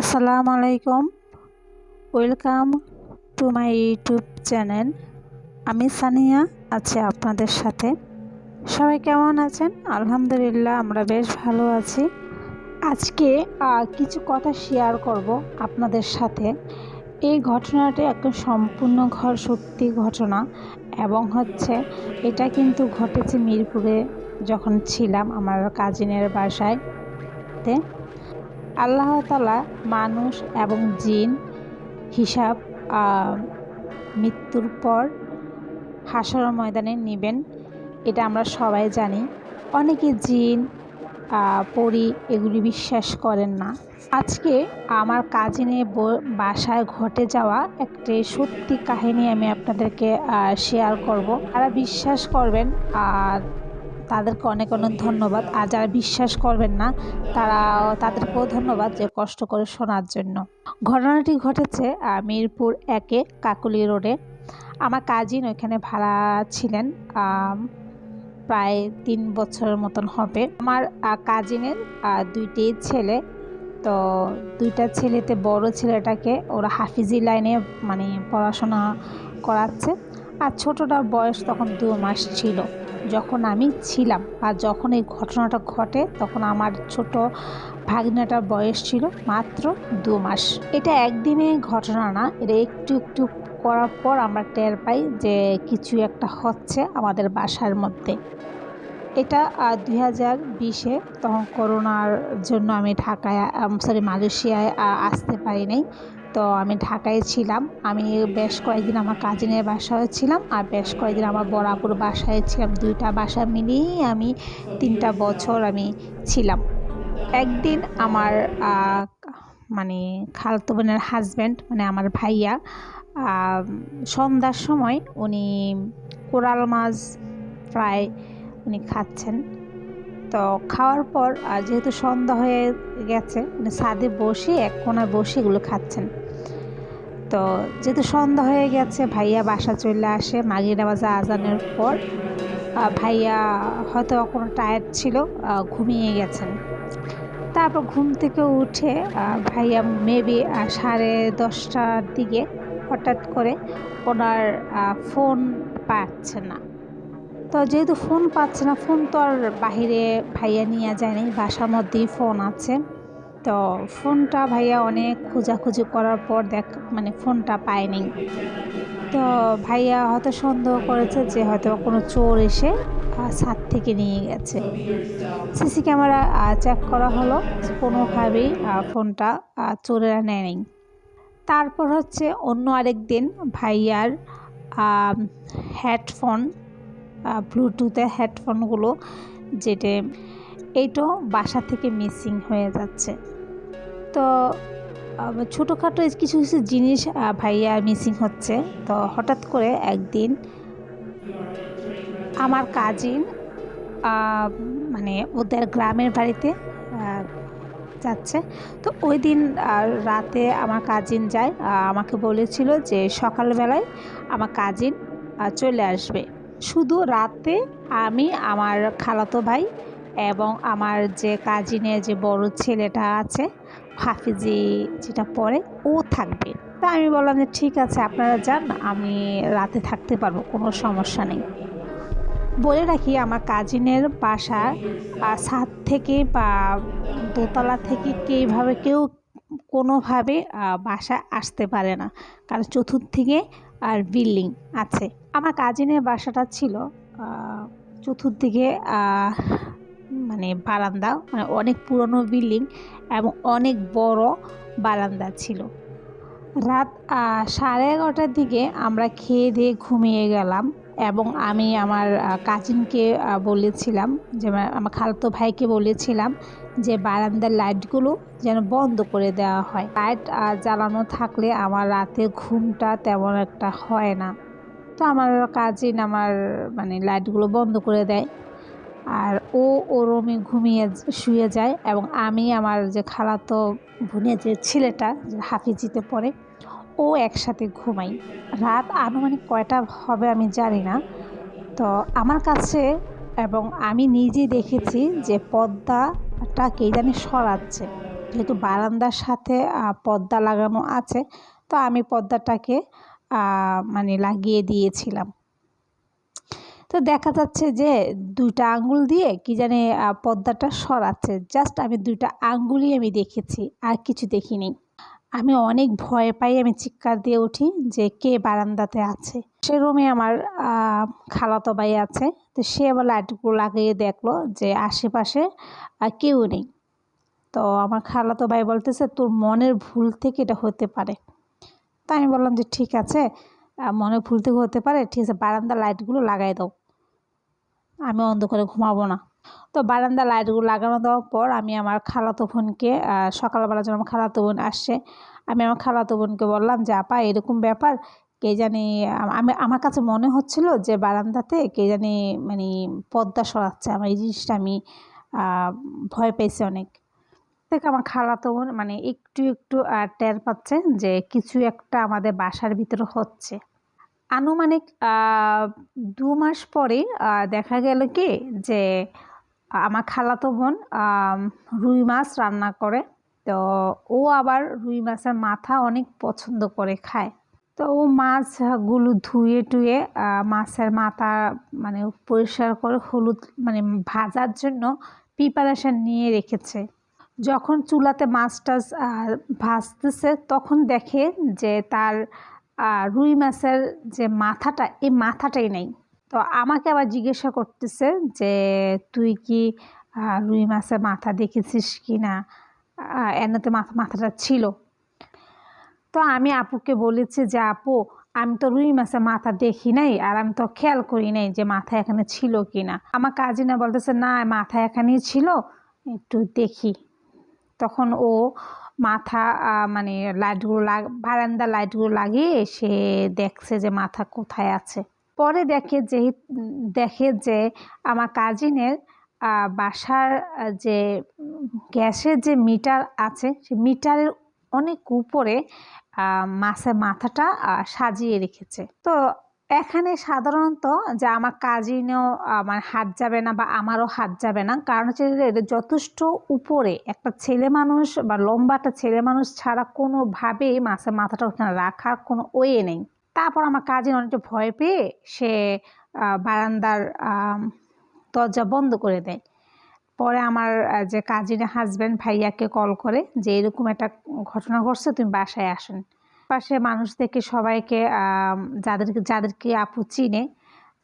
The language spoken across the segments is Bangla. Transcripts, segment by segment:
আসসালামু আলাইকুম। Welcome to my YouTube channel আমি সানিয়া আছি আপনাদের সাথে। সবাই কেমন আছেন? আলহামদুলিল্লাহ, আমরা বেশ ভালো আছি। আজকে কিছু কথা শেয়ার করব আপনাদের সাথে। এই ঘটনাটি একটা সম্পূর্ণ ঘর সত্যি ঘটনা এবং হচ্ছে এটা কিন্তু ঘটেছে মিরপুরে যখন ছিলাম আমার কাজিনের বাসায়। আল্লাহ তালা মানুষ এবং জিন হিসাব মৃত্যুর পর হাসর ময়দানে নেবেন, এটা আমরা সবাই জানি। অনেকে জিন পরি এগুলি বিশ্বাস করেন না। আজকে আমার কাজিনে বাসায় ঘটে যাওয়া একটি সত্যি কাহিনী আমি আপনাদেরকে শেয়ার করব। তারা বিশ্বাস করবেন, আর তাদেরকে অনেক অনেক ধন্যবাদ। আর যারা বিশ্বাস করবেন না, তারা, তাদেরকেও ধন্যবাদ যে কষ্ট করে শোনার জন্য। ঘটনাটি ঘটেছে মিরপুর একে কাকুলি রোডে। আমার কাজিন ওইখানে ভাড়া ছিলেন প্রায় তিন বছরের মতন হবে। আমার কাজিনের দুইটি ছেলে। তো দুইটা ছেলেতে বড় ছেলেটাকে ওরা হাফিজি লাইনে মানে পড়াশোনা করাচ্ছে। আর ছোটটার বয়স তখন দু মাস ছিল। যখন আমি ছিলাম আর যখন এই ঘটনাটা ঘটে, তখন আমার ছোট ভাগ্নাটার বয়স ছিল মাত্র দু মাস। এটা একদিনে ঘটনা না, এটা একটু একটু করার পর আমরা টের পাই যে কিছু একটা হচ্ছে আমাদের বাসার মধ্যে। এটা দুই হাজার বিশে তখন করোনার জন্য আমি ঢাকায় সরি মালয়েশিয়ায় আসতে পারি নাই। তো আমি ঢাকায় ছিলাম। আমি বেশ কয়েকদিন আমার কাজিনের বাসায় ছিলাম আর বেশ কয়েকদিন আমার বরাপুর বাসায় ছিলাম। দুইটা বাসা মিলিয়েই আমি তিনটা বছর আমি ছিলাম। একদিন আমার মানে খালাতো বোনের হাজব্যান্ড মানে আমার ভাইয়া সন্ধ্যার সময় উনি কোরাল মাছ প্রায় উনি খাচ্ছেন। তো খাওয়ার পর যেহেতু সন্ধ্যা হয়ে গেছে, উনি ছাদে বসে এক কোনায় বসে এগুলো খাচ্ছেন। তো যেহেতু সন্ধ্যা হয়ে গেছে, ভাইয়া বাসা চলে আসে মাগির নামাজে আজানের পর। ভাইয়া হয়তো কোনো টায়ার্ড ছিল ঘুমিয়ে গেছেন। তারপর ঘুম থেকে উঠে ভাইয়া মেবি সাড়ে দশটার দিকে হঠাৎ করে ওনার ফোন পাচ্ছে না। তো যেহেতু ফোন পাচ্ছে না ফোন তো আর বাহিরে ভাইয়া নিয়ে যায়নি বাসার মধ্যেই ফোন আছে। তো ফোনটা ভাইয়া অনেক খোঁজাখুঁজি করার পর দেখ মানে ফোনটা পায়নি। তো ভাইয়া হয়তো সন্দেহ করেছে যে হয়তো কোনো চোর এসে ছাদ থেকে নিয়ে গেছে। সিসি ক্যামেরা চেক করা হলো কোনোভাবেই ফোনটা চোরেরা নেয়নি। তারপর হচ্ছে অন্য আরেক দিন ভাইয়ার হেডফোন ব্লুটুথের হেডফোনগুলো যেটা এইটাও বাসা থেকে মিসিং হয়ে যাচ্ছে। তো ছোটোখাটো কিছু কিছু জিনিস ভাইয়া মিসিং হচ্ছে। তো হঠাৎ করে একদিন আমার কাজিন মানে ওদের গ্রামের বাড়িতে যাচ্ছে। তো ওই দিন রাতে আমার কাজিন যায় আমাকে বলেছিল যে সকালবেলায় আমার কাজিন চলে আসবে। শুধু রাতে আমি, আমার খালাতো ভাই এবং আমার যে কাজিনের যে বড় ছেলেটা আছে, হাফিজি যেটা পড়ে, ও থাকবে। তা আমি বললাম যে, ঠিক আছে, আপনারা যান, আমি রাতে থাকতে পারব, কোনো সমস্যা নেই। বলে রাখি, আমার কাজিনের বাসা ছাদ থেকে বা দোতলা থেকে কেভাবে কেউ কোনোভাবে বাসায় আসতে পারে না। কারণ চতুর্দিকে আর বিল্ডিং আছে। আমার কাজিনের বাসাটা ছিল চতুর্দিকে মানে বারান্দা মানে অনেক পুরনো বিল্ডিং এবং অনেক বড় বারান্দা ছিল। রাত সাড়ে এগারোটার দিকে আমরা খেয়ে দিয়ে ঘুমিয়ে গেলাম এবং আমি আমার কাজিনকে বলেছিলাম যে আমার- খালতো ভাইকে বলেছিলাম যে, বারান্দার লাইটগুলো যেন বন্ধ করে দেওয়া হয়। লাইট জ্বালানো থাকলে আমার রাতে ঘুমটা তেমন একটা হয় না। তো আমার কাজিন আমার মানে লাইটগুলো বন্ধ করে দেয়। আর ও ও রুমে ঘুমিয়ে শুয়ে যায় এবং আমি আমার যে খালাতো বোনের যে ছেলেটা, যে হাফিজিতে পড়ে, ও একসাথে ঘুমাই। রাত আনুমানিক কয়টা হবে আমি জানি না। তো আমার কাছে এবং আমি নিজে দেখেছি যে পর্দাটা কে জানি সরাচ্ছে। যেহেতু বারান্দার সাথে পর্দা লাগানো আছে, তো আমি পর্দাটাকে মানে লাগিয়ে দিয়েছিলাম। তো দেখা যাচ্ছে যে দুইটা আঙ্গুল দিয়ে কি জানে পর্দাটা সরাচ্ছে। জাস্ট আমি দুইটা আঙ্গুলই আমি দেখেছি, আর কিছু দেখিনি। আমি অনেক ভয় পাই, আমি চিৎকার দিয়ে উঠি যে কে বারান্দাতে আছে। সে রুমে আমার খালাতো ভাই আছে, তো সে আবার লাইটগুলো লাগিয়ে দেখল যে আশেপাশে কেউ নেই। তো আমার খালাতো ভাই বলতেছে, তোর মনের ভুল থেকে এটা হতে পারে। তাই আমি বললাম যে, ঠিক আছে মনে ভুল থেকে হতে পারে, ঠিক আছে বারান্দা লাইটগুলো লাগাই দাও। আমি অন্ধকারে ঘুমাবো না। তো বারান্দা লাইটগুলো লাগানো দেওয়ার পর আমি আমার খালাতো বোনকে সকালবেলা যখন খালাতো বোন আসছে, আমি আমার খালাতো বোনকে বললাম যে, আপা, এরকম ব্যাপার, কে জানি আমি আমার কাছে মনে হচ্ছিল যে বারান্দাতে কে জানি মানে পদ্মা সরাচ্ছে, আমার এই জিনিসটা আমি ভয় পেয়েছি অনেক। থেকে আমার খালাতো বোন মানে একটু একটু টের পাচ্ছে যে কিছু একটা আমাদের বাসার ভিতরে হচ্ছে। আনুমানিক দু মাস পরে দেখা গেল কি যে, আমার খালাতো বোন রুই মাছ রান্না করে। তো ও আবার রুই মাছের মাথা অনেক পছন্দ করে খায়। তো ও মাছগুলো ধুয়ে টুয়ে মাছের মাথা মানে পরিষ্কার করে হলুদ মানে ভাজার জন্য প্রিপারেশান নিয়ে রেখেছে। যখন চুলাতে মাছ টাছ ভাজতেছে, তখন দেখে যে তার রুই মাছের যে মাথাটা, এই মাথাটাই নেই। তো আমাকে আবার জিজ্ঞাসা করতেছে যে, তুই কি রুই মাছের মাথা দেখেছিস কি না? এনাতে মাথা, মাথাটা ছিল। তো আমি আপুকে বলেছি যে, আপু, আমি তো রুই মাছের মাথা দেখি নাই, আর আমি তো খেয়াল করি নাই যে মাথা এখানে ছিল কি না। আমার কাজিনা বলতেছে, না, মাথা এখানেই ছিল, একটু দেখি। তখন ও মাথা মানে লাইটগুলো লাগ বারান্দা লাইটগুলো লাগিয়ে সে দেখছে যে মাথা কোথায় আছে। পরে দেখে যে দেখে যে আমার কাজিনের বাসার যে গ্যাসের যে মিটার আছে, সে মিটারের অনেক উপরে মাছের মাথাটা সাজিয়ে রেখেছে। তো এখানে সাধারণত যে আমার কাজিনও আমার হাত যাবে না বা আমারও হাত যাবে না, কারণ হচ্ছে যথেষ্ট উপরে একটা ছেলে মানুষ বা লম্বা একটা ছেলে মানুষ ছাড়া কোনোভাবেই মাছের মাথাটা ওখানে রাখার কোনো ওয়ে নেই। তারপর আমার কাজিন অনেকটা ভয় পেয়ে সে বারান্দার দরজা বন্ধ করে দেয়। পরে আমার যে কাজিনের হাজব্যান্ড ভাইয়াকে কল করে যে এরকম একটা ঘটনা ঘটছে, তুমি বাসায় আসেন। পাশে মানুষ থেকে সবাইকে যাদেরকে যাদেরকে আপু চিনে,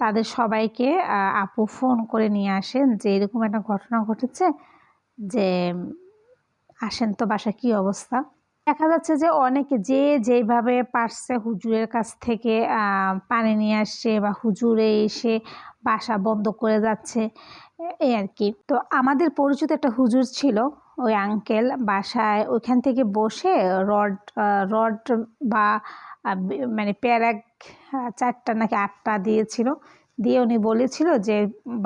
তাদের সবাইকে আপু ফোন করে নিয়ে আসেন যে এরকম একটা ঘটনা ঘটেছে যে, আসেন তো বাসা কি অবস্থা? দেখা যাচ্ছে যে অনেকে যে যেভাবে পারছে হুজুরের কাছ থেকে পানি নিয়ে আসছে বা হুজুরে এসে বাসা বন্ধ করে যাচ্ছে এই আর কি। তো আমাদের পরিচিত একটা হুজুর ছিল ওই আঙ্কেল বাসায় ওইখান থেকে বসে রড রড বা মানে প্যারাক চারটা নাকি আটটা দিয়েছিল। দিয়ে উনি বলেছিল যে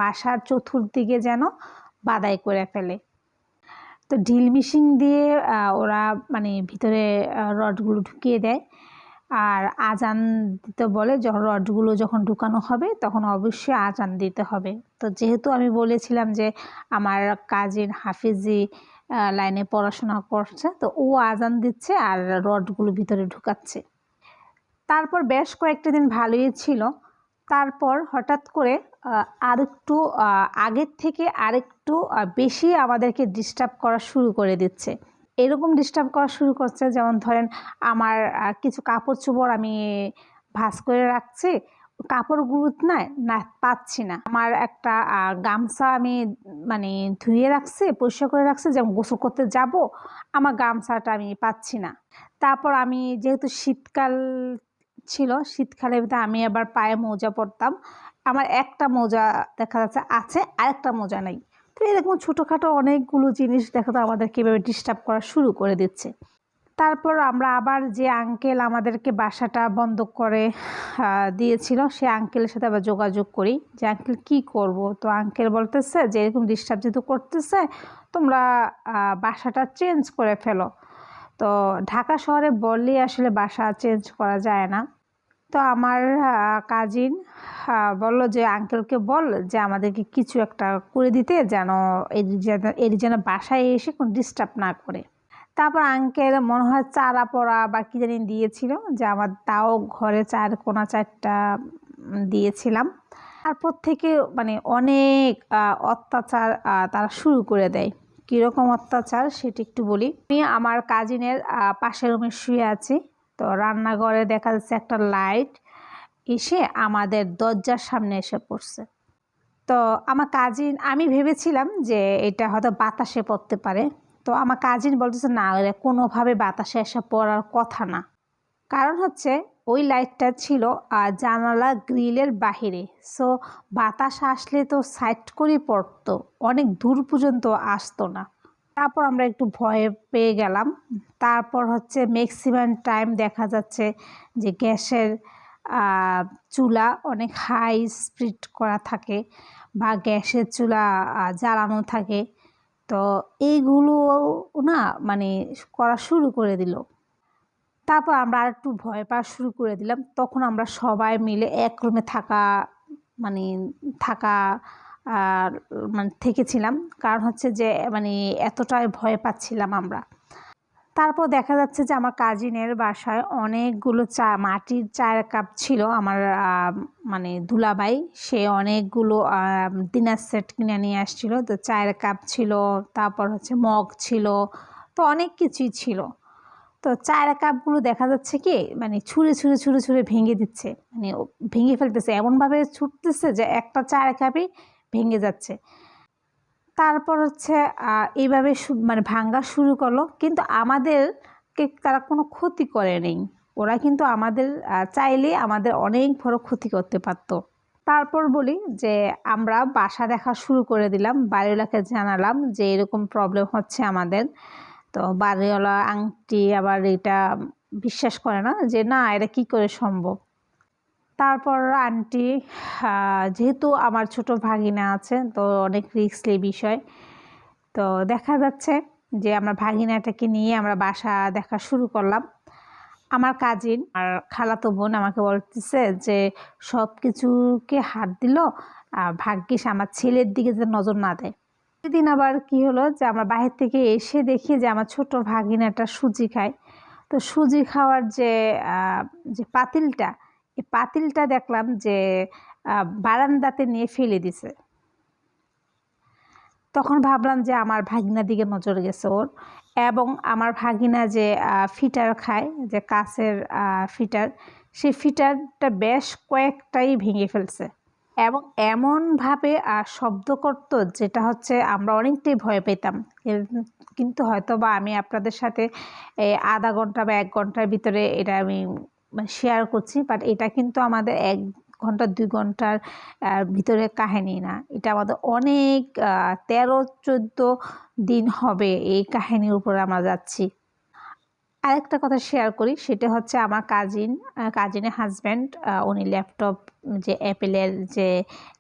বাসার চতুর্দিকে যেন বাদাই করে ফেলে। তো ঢিল মিশিং দিয়ে ওরা মানে ভিতরে রডগুলো ঢুকিয়ে দেয়। আর আজান দিতে বলে যখন রডগুলো যখন ঢুকানো হবে তখন অবশ্যই আজান দিতে হবে। তো যেহেতু আমি বলেছিলাম যে আমার কাজিন হাফিজি লাইনে পড়াশোনা করছে। তো ও আজান দিচ্ছে আর রডগুলো ভিতরে ঢুকাচ্ছে। তারপর বেশ কয়েকটা দিন ভালোই ছিল। তারপর হঠাৎ করে আরেকটু আগের থেকে আরেকটু বেশি আমাদেরকে ডিস্টার্ব করা শুরু করে দিচ্ছে। এরকম ডিস্টার্ব করা শুরু করছে, যেমন ধরেন আমার কিছু কাপড় চোপড় আমি ভাস করে রাখছি কাপড়গুলো না না পাচ্ছি না। আমার একটা গামছা আমি মানে ধুয়ে রাখছি, পরিষ্কার করে রাখছি, যেমন গোসল করতে যাব, আমার গামছাটা আমি পাচ্ছি না। তারপর আমি যেহেতু শীতকাল ছিল শীতকালে আমি আবার পায়ে মোজা পরতাম, আমার একটা মোজা দেখা যাচ্ছে আছে, আরেকটা মোজা নেই। তো এরকম ছোটোখাটো অনেকগুলো জিনিস দেখা তো আমাদের কীভাবে ডিস্টার্ব করা শুরু করে দিচ্ছে। তারপর আমরা আবার যে আঙ্কেল আমাদেরকে বাসাটা বন্ধ করে দিয়েছিল, সে আঙ্কেলের সাথে আবার যোগাযোগ করি। যে আঙ্কেল কি করব? তো আঙ্কেল বলতেছে যে, এরকম ডিস্টার্ব যেহেতু করতেছে, তোমরা বাসাটা চেঞ্জ করে ফেলো। তো ঢাকা শহরে বললেই আসলে বাসা চেঞ্জ করা যায় না। তো আমার কাজিন বলল যে আঙ্কেলকে বল যে, আমাদেরকে কিছু একটা করে দিতে যেন এর যেন বাসায় এসে কোনো ডিস্টার্ব না করে। তারপর আঙ্কেল মনে হয় চারা পড়া বা কী জানি দিয়েছিল যে আমার তাও ঘরে চার কোনা চারটা দিয়েছিলাম। তারপর থেকে মানে অনেক অত্যাচার তারা শুরু করে দেয়। কীরকম অত্যাচার সেটা একটু বলি। আমি আমার কাজিনের পাশের রুমে শুয়ে আছি। তো রান্নাঘরে দেখা যাচ্ছে একটা লাইট এসে আমাদের দরজার সামনে এসে পড়ছে। তো আমার কাজিন আমি ভেবেছিলাম যে এটা হয়তো বাতাসে পড়তে পারে। তো আমার কাজিন বলতেছে, না এটা কোনোভাবে বাতাসে এসে পড়ার কথা না। কারণ হচ্ছে, ওই লাইটটা ছিল জানালা গ্রিলের বাহিরে। সো বাতাস আসলে তো সাইড করে পড়তো, অনেক দূর পর্যন্ত আসতো না। তারপর আমরা একটু ভয়ে পেয়ে গেলাম। তারপর হচ্ছে ম্যাক্সিমাম টাইম দেখা যাচ্ছে যে গ্যাসের চুলা অনেক হাই স্পিড করা থাকে বা গ্যাসের চুলা জ্বালানো থাকে। তো এইগুলো না মানে করা শুরু করে দিল। তারপর আমরা আর একটু ভয় পাওয়া শুরু করে দিলাম। তখন আমরা সবাই মিলে এক রুমে থাকা মানে থাকা আর মানে থেকেছিলাম। কারণ হচ্ছে যে মানে এতটাই ভয় পাচ্ছিলাম আমরা। তারপর দেখা যাচ্ছে যে আমার কাজিনের বাসায় অনেকগুলো চা, মাটির চায়ের কাপ ছিল আমার মানে দুলাভাই। সে অনেকগুলো ডিনার সেট কিনে নিয়ে আসছিল। তো চায়ের কাপ ছিল, তারপর হচ্ছে মগ ছিল, তো অনেক কিছুই ছিল। তো চায়ের কাপগুলো দেখা যাচ্ছে কি মানে ছুঁড়ে ছুঁড়ে ছুঁড়ে ছুঁড়ে ভেঙে দিচ্ছে। মানে ভেঙে ফেলতেছে। এমনভাবে ছুটতেছে যে একটা চায়ের কাপই ভেঙে যাচ্ছে। তারপর হচ্ছে এইভাবে মানে ভাঙ্গা শুরু করল। কিন্তু আমাদেরকে তারা কোনো ক্ষতি করে নেই। ওরা কিন্তু আমাদের চাইলে আমাদের অনেক বড় ক্ষতি করতে পারতো। তারপর বলি যে, আমরা বাসা দেখা শুরু করে দিলাম। বাড়িওয়ালাকে জানালাম যে, এরকম প্রবলেম হচ্ছে আমাদের। তো বাড়িওয়ালা আংটি আবার এটা বিশ্বাস করে না যে, না, এটা কি করে সম্ভব? তারপর আন্টি যেহেতু আমার ছোট ভাগিনা আছে, তো অনেক রিস্কলি বিষয়। তো দেখা যাচ্ছে যে আমরা ভাগিনাটাকে নিয়ে আমরা বাসা দেখা শুরু করলাম। আমার কাজিন আর খালাতো বোন আমাকে বলতেছে যে সব কিছুকে হাত দিল ভাগ্যিস আমার ছেলের দিকে যে নজর না দেয়। সেদিন আবার কি হলো যে আমরা বাহির থেকে এসে দেখি যে আমার ছোট ভাগিনাটা সুজি খায়। তো সুজি খাওয়ার যে যে পাতিলটা এই পাতিলটা দেখলাম যে বারান্দাতে নিয়ে ফেলে দিছে। তখন ভাবলাম যে আমার ভাগিনার দিকে নজর গেছে ওর এবং আমার ভাগিনা যে ফিটার খায়, যে কাছের ফিটার সেই ফিটারটা বেশ কয়েকটাই ভেঙে ফেলছে এবং এমনভাবে শব্দ করতো যেটা হচ্ছে আমরা অনেকটাই ভয় পেতাম। কিন্তু হয়তো বা আমি আপনাদের সাথে আধা ঘণ্টা বা এক ঘণ্টার ভিতরে এটা আমি শেয়ার করছি বাট এটা কিন্তু আমাদের এক ঘণ্টা, দুই ঘণ্টার ভিতরে কাহিনী না। এটা আমাদের অনেক তেরো, চোদ্দ দিন হবে এই কাহিনীর উপরে আমরা যাচ্ছি। আরেকটা কথা শেয়ার করি, সেটা হচ্ছে আমার কাজিন কাজিনের হাজব্যান্ড উনি ল্যাপটপ যে অ্যাপেলের যে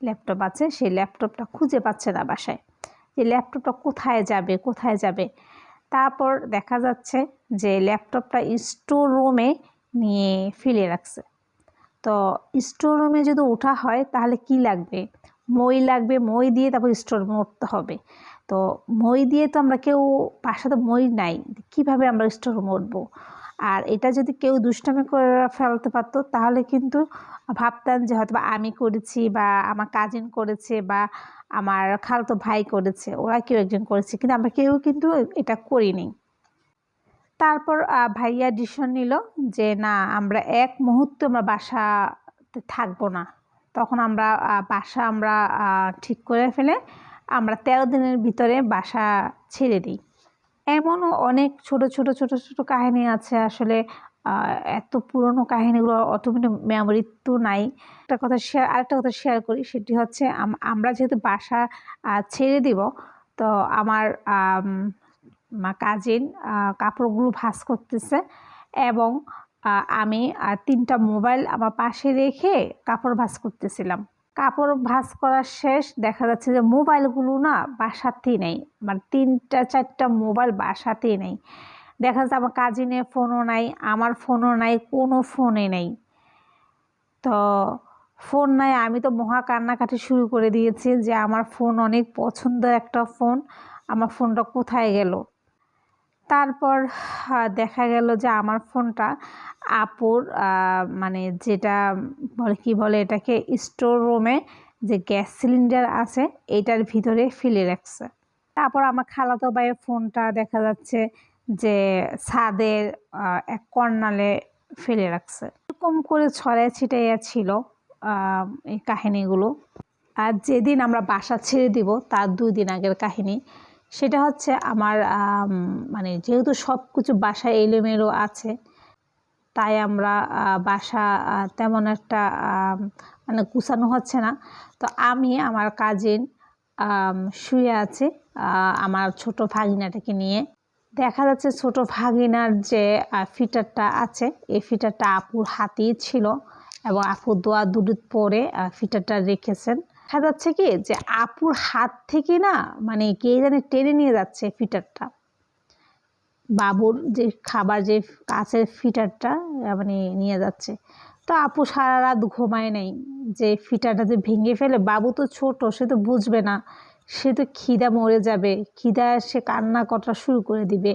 ল্যাপটপ আছে, সেই ল্যাপটপটা খুঁজে পাচ্ছে না বাসায়। যে ল্যাপটপটা কোথায় যাবে কোথায় যাবে? তারপর দেখা যাচ্ছে যে ল্যাপটপটা স্টোর রুমে নিয়ে ফেলে রাখছে। তো স্টোর রুমে যদি ওঠা হয়, তাহলে কি লাগবে? মই লাগবে, মই দিয়ে তারপর স্টোর রুমে উঠতে হবে। তো মই দিয়ে তো আমরা কেউ বাসাতে মই নাই, কীভাবে আমরা স্টোর রুমে উঠবো? আর এটা যদি কেউ দুষ্টামি করে ফেলতে পারতো, তাহলে কিন্তু ভাবতাম যে হয়তো আমি করেছি বা আমার কাজিন করেছে বা আমার খালতো ভাই করেছে, ওরা কেউ একজন করেছে, কিন্তু আমরা কেউ কিন্তু এটা করিনি। তারপর ভাইয়া ডিসিশন নিল যে, না, আমরা এক মুহূর্তে আমরা বাসাতে থাকব না। তখন আমরা বাসা আমরা ঠিক করে ফেলে আমরা তেরো দিনের ভিতরে বাসা ছেড়ে দিই। এমনও অনেক ছোট ছোট ছোট ছোট কাহিনী আছে আসলে এত পুরনো কাহিনীগুলো অটোমেটিক মেমোরি তো নাই। একটা কথা শেয়ার আরেকটা কথা শেয়ার করি, সেটি হচ্ছে আমরা যেহেতু বাসা ছেড়ে দিব, তো আমার কাজিন কাপড়গুলো ভাঁজ করতেছে এবং আমি তিনটা মোবাইল আমার পাশে রেখে কাপড় ভাঁজ করতেছিলাম। কাপড় ভাঁজ করার শেষ দেখা যাচ্ছে যে মোবাইলগুলো না বাসাতেই নেই মানে তিনটা, চারটা মোবাইল বাসাতেই নেই। দেখা যাচ্ছে আমার কাজিনের ফোনও নাই, আমার ফোনও নাই, কোনো ফোনে নেই। তো ফোন নাই, আমি তো মহা কান্নাকাটি শুরু করে দিয়েছি যে আমার ফোন অনেক পছন্দের একটা ফোন, আমার ফোনটা কোথায় গেল? তারপর দেখা গেল যে আমার ফোনটা আপুর মানে যেটা বলে, কি বলে এটাকে, স্টোর রুমে যে গ্যাস সিলিন্ডার আছে, এটার ভিতরে ফেলে রাখছে। তারপর আমার খালাতো ভাইয়ের ফোনটা দেখা যাচ্ছে যে ছাদের এক কর্নালে ফেলে রাখছে। এরকম করে ছড়ায় ছিটাইয়া ছিল এই কাহিনীগুলো। আর যেদিন আমরা বাসা ছেড়ে দিব, তার দুই দিন আগের কাহিনী। সেটা হচ্ছে আমার মানে যেহেতু সব কিছু বাসায় এলোমেলো আছে, তাই আমরা বাসা তেমন একটা মানে গুছানো হচ্ছে না। তো আমি, আমার কাজিন শুয়ে আছে আমার ছোট ভাগিনাটাকে নিয়ে। দেখা যাচ্ছে ছোট ভাগিনার যে ফিটারটা আছে, এই ফিটারটা আপুর হাতেই ছিল এবং আপুর দোয়া দুধ পরে ফিটারটা রেখেছেন। দেখা যাচ্ছে কি যে আপুর হাত থেকে না মানে কে জানে টেনে নিয়ে যাচ্ছে ফিটারটা। বাবুর যে খাবার যে কাছের ফিটারটা মানে নিয়ে যাচ্ছে। তো আপু সারা রাত ঘুমায় নাই, যে ফিটারটা যে ভেঙে ফেলে, বাবু তো ছোট, সে তো বুঝবে না। সে তো খিদা মরে যাবে, খিদা সে কান্না করা শুরু করে দিবে।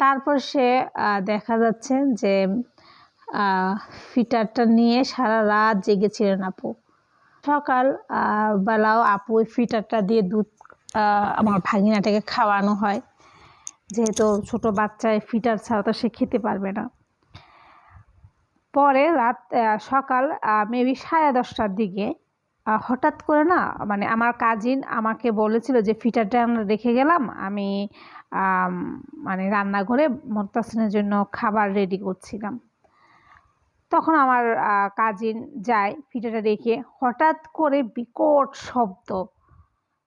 তারপর সে দেখা যাচ্ছে যে ফিটারটা নিয়ে সারা রাত জেগেছিলেন আপু। সকাল বেলাও আপু ওই ফিটারটা দিয়ে দুধ আমার ভাগিনাটাকে খাওয়ানো হয়। যেহেতু ছোট বাচ্চায় ফিটার ছাড়া তো সে খেতে পারবে না। পরে রাত সকাল মেবি সাড়ে দশটার দিকে হঠাৎ করে না মানে আমার কাজিন আমাকে বলেছিল যে ফিটারটা আমরা রেখে গেলাম, আমি মানে রান্নাঘরে মোত্তাসিনের জন্য খাবার রেডি করছিলাম। তখন আমার কাজিন যায় ফিটারটা রেখে হঠাৎ করে বিকট শব্দ।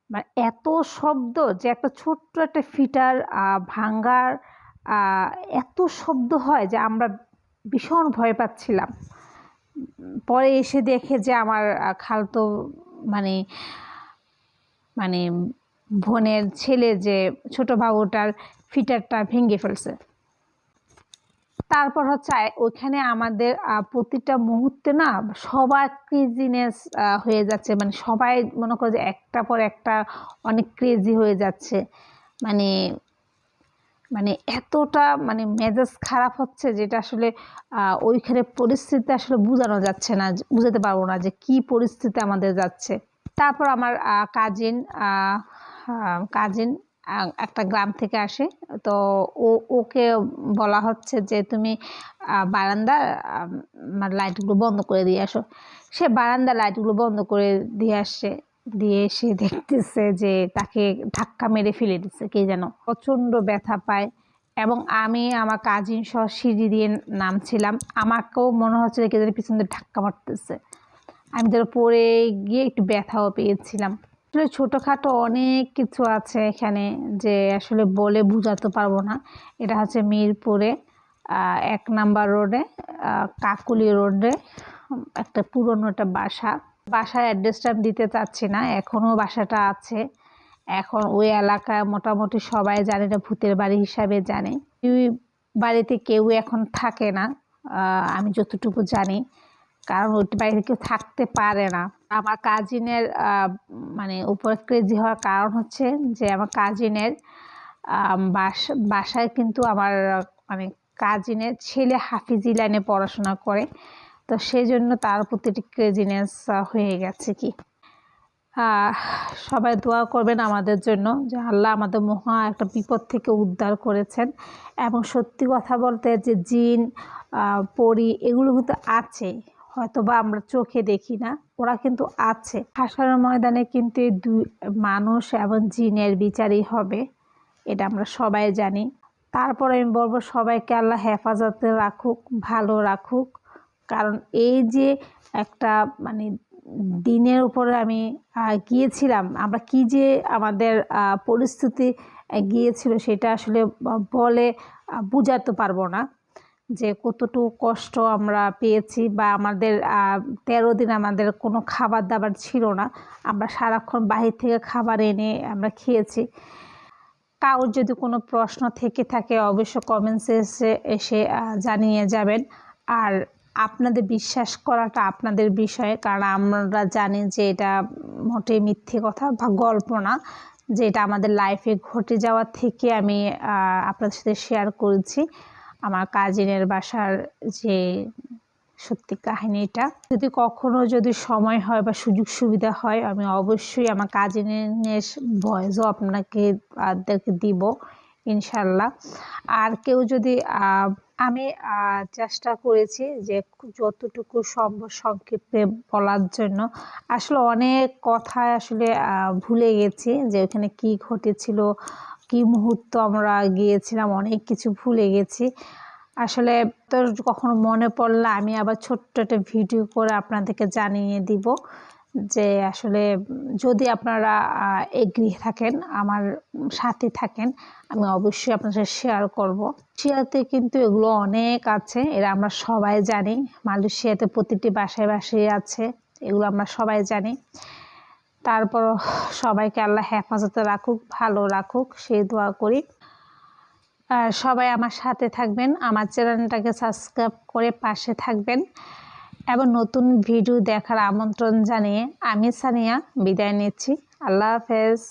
মানে এত শব্দ যে একটা ছোট্ট একটা ফিটার ভাঙ্গার এত শব্দ হয় যে আমরা ভীষণ ভয় পাচ্ছিলাম। পরে এসে দেখে যে আমার খালতো মানে মানে বোনের ছেলে যে ছোট বাবুটার ফিটারটা ভেঙে ফেলছে। তারপর হচ্ছে, ওইখানে আমাদের প্রতিটা মুহূর্তে না সবার ক্রেজিনেস হয়ে যাচ্ছে। মানে সবাই মনে করে যে একটা পর একটা অনেক ক্রেজি হয়ে যাচ্ছে। মানে মানে এতটা মানে মেজাজ খারাপ হচ্ছে যেটা আসলে ওইখানে পরিস্থিতি আসলে বোঝানো যাচ্ছে না বুঝাতে পারব না যে কি পরিস্থিতি আমাদের যাচ্ছে। তারপর আমার কাজিন কাজিন একটা গ্রাম থেকে আসে। তো ও, ওকে বলা হচ্ছে যে তুমি বারান্দার লাইটগুলো বন্ধ করে দিয়ে আসো। সে বারান্দা লাইটগুলো বন্ধ করে দিয়ে আসছে দিয়ে এসে দেখতেছে যে তাকে ধাক্কা মেরে ফেলে দিচ্ছে কে যেন। প্রচণ্ড ব্যথা পায় এবং আমি আমার কাজিন সহ সিঁড়ি দিয়ে নামছিলাম। আমাকেও মনে হচ্ছে যে কে যেন পিছন দিয়ে ধাক্কা মারতেছে। আমি ধরো পড়ে গিয়ে একটু ব্যথাও পেয়েছিলাম। আসলে ছোটোখাটো অনেক কিছু আছে এখানে যে আসলে বলে বোঝাতে পারব না। এটা হচ্ছে মিরপুরে এক নাম্বার রোডে কাকুলি রোডে একটা পুরনো একটা বাসা। বাসার অ্যাড্রেসটা আমি দিতে চাচ্ছি না এখনও বাসাটা আছে। এখন ওই এলাকায় মোটামুটি সবাই জানে, এটা ভূতের বাড়ি হিসাবে জানে। ওই বাড়িতে কেউ এখন থাকে না আমি যতটুকু জানি। কারণ ওই বাড়িতে কেউ থাকতে পারে না। আমার কাজিনের মানে উপরে ক্রেজি হওয়ার কারণ হচ্ছে যে আমার কাজিনের বাসা, বাসায় কিন্তু আমার মানে কাজিনের ছেলে হাফিজি লাইনে পড়াশোনা করে। তো সেই জন্য তার প্রতি ক্রেজিনেস হয়ে গেছে কি। সবাই দোয়া করবেন আমাদের জন্য যে আল্লাহ আমাদের মহা একটা বিপদ থেকে উদ্ধার করেছেন। এবং সত্যি কথা বলতে যে জিন পরি, এগুলো কিন্তু আছে। হয়তো বা আমরা চোখে দেখি না। ওরা কিন্তু আছে। হাসার ময়দানে কিন্তু দুই মানুষ এবং জিনের বিচারই হবে, এটা আমরা সবাই জানি। তারপর আমি বলব সবাইকে আল্লাহ হেফাজতে রাখুক, ভালো রাখুক। কারণ এই যে একটা মানে দিনের উপরে আমি গিয়েছিলাম, আমরা কি যে আমাদের পরিস্থিতি গিয়েছিল সেটা আসলে বলে বোঝাতে পারব না। যে কতটুকু কষ্ট আমরা পেয়েছি বা আমাদের তেরো দিন আমাদের কোনো খাবার দাবার ছিল না। আমরা সারাক্ষণ বাহির থেকে খাবার এনে আমরা খেয়েছি। কারোর যদি কোনো প্রশ্ন থেকে থাকে অবশ্য কমেন্টসে এসে এসে জানিয়ে যাবেন। আর আপনাদের বিশ্বাস করাটা আপনাদের বিষয়ে, কারণ আমরা জানি যে এটা মোটেই মিথ্যে কথা বা গল্প না। যেটা আমাদের লাইফে ঘটে যাওয়া থেকে আমি আপনাদের সাথে শেয়ার করেছি। আমার কাজিনের বাসার যে সত্যি কাহিনীটা যদি কখনো যদি সময় হয় বা সুযোগ সুবিধা হয়, আমি অবশ্যই আমার কাজিনের ভয়েসও আপনাকে আপনাদেরকে দিব ইনশাল্লাহ আর কেউ যদি আমি চেষ্টা করেছি যে যতটুকু সম্ভব সংক্ষেপে বলার জন্য। আসলে অনেক কথা আসলে ভুলে গেছি যে ওখানে কি ঘটেছিল কি মুহূর্ত আমরা গিয়েছিলাম, অনেক কিছু ভুলে গেছি। আসলে তো কখনো মনে পড়লে আমি আবার ছোট্ট একটা ভিডিও করে আপনাদেরকে জানিয়ে দিব যে আসলে যদি আপনারা এগ্রি থাকেন, আমার সাথে থাকেন, আমি অবশ্যই আপনার সাথে শেয়ার করব। মালয়েশিয়াতে কিন্তু এগুলো অনেক আছে, এরা আমরা সবাই জানি। মালয়েশিয়াতে প্রতিটি বাসায় বাসায় আছে, এগুলো আমরা সবাই জানি। তারপর সবাইকে আল্লাহ হেফাজতে রাখুক, ভালো রাখুক, সেই দোয়া করি। আর সবাই আমার সাথে থাকবেন, আমার চ্যানেলটাকে সাবস্ক্রাইব করে পাশে থাকবেন। এবং নতুন ভিডিও দেখার আমন্ত্রণ জানিয়ে আমি সানিয়া বিদায় নিচ্ছি। আল্লাহ হাফেজ।